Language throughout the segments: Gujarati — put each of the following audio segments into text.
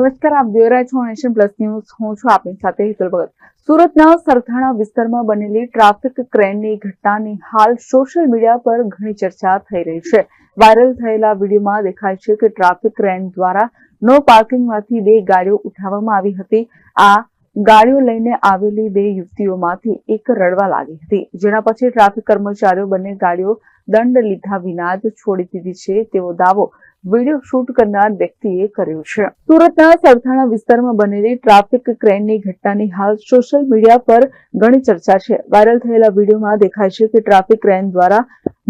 નમસ્કાર, આપ જોઈ રહ્યા છો નેશન પ્લસ ન્યૂઝ. હું છું આપની સાથે હિતલ ભગત. સુરતના સરથાણા વિસ્તારમાં બનેલી ટ્રાફિક ક્રેનની ઘટનાની હાલ સોશિયલ મીડિયા પર ઘણી ચર્ચા થઈ રહી છે. વાયરલ થયેલા વિડીયોમાં દેખાય છે કે ટ્રાફિક ક્રેન દ્વારા નો પાર્કિંગમાંથી બે ગાડીઓ ઉઠાવવામાં આવી હતી. આ ગાડીઓ લઈને આવેલી બે યુવતીઓમાંથી એક રડવા લાગી હતી. જેના પછી ટ્રાફિક કર્મચારીઓ બંને ગાડીઓ દંડ લીધા વિના જ છોડી દીધી છે. તેવો દાવો વીડિયો શૂટ કરનાર વ્યક્તિએ કર્યો છે. સુરતના સરથાણા વિસ્તારમાં બનેલી ટ્રાફિક ક્રેનની ઘટનાની હાલ સોશિયલ મીડિયા પર ઘણી ચર્ચા છે. વાયરલ થયેલા વિડીયોમાં દેખાય છે કે ટ્રાફિક ક્રેન દ્વારા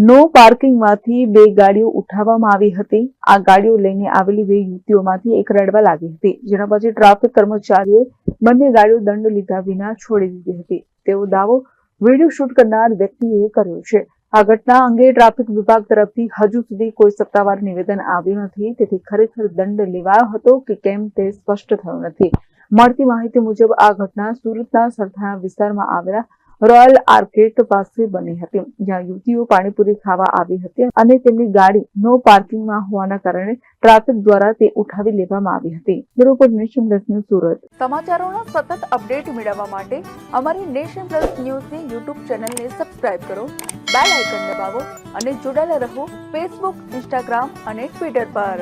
નો પાર્કિંગમાંથી બે ગાડીઓ ઉઠાવવામાં આવી હતી. આ ગાડીઓ લઈને આવેલી બે યુવતીઓમાંથી એક રડવા લાગી હતી, જેના પછી ટ્રાફિક કર્મચારીઓએ બંને ગાડીઓ દંડ લીધા વિના છોડી દીધી હતી. તેવો દાવો વીડિયો શૂટ કરનાર વ્યક્તિએ કર્યો છે. આ ઘટના અંગે ટ્રાફિક વિભાગ તરફથી હજુ સુધી કોઈ સત્તાવાર નિવેદન આવ્યું નથી. તેથી ખરેખર દંડ લેવાયો હતો કે કેમ તે સ્પષ્ટ થયું નથી. મળતી માહિતી મુજબ આ ઘટના સુરતના સરથાણા વિસ્તારમાં આવેલા રોયલ આર્કેટ પાસે બની હતી, જ્યાં યુવતીઓ પાણીપુરી ખાવા આવી હતી અને તેમની ગાડી નો પાર્કિંગમાં હોવાના કારણે ટ્રાફિક દ્વારા તે ઉઠાવી લેવામાં આવી હતી. બરોબર નેશન પ્લસ ન્યૂઝ સુરત. સમાચારોના સતત અપડેટ મેળવવા માટે અમારી નેશન પ્લસ ન્યૂઝની યુટ્યુબ ચેનલને સબસ્ક્રાઇબ કરો, બેલ આઇકન દબાવો અને જોડાયેલા રહો ફેસબુક, ઇન્સ્ટાગ્રામ અને ટ્વિટર પર.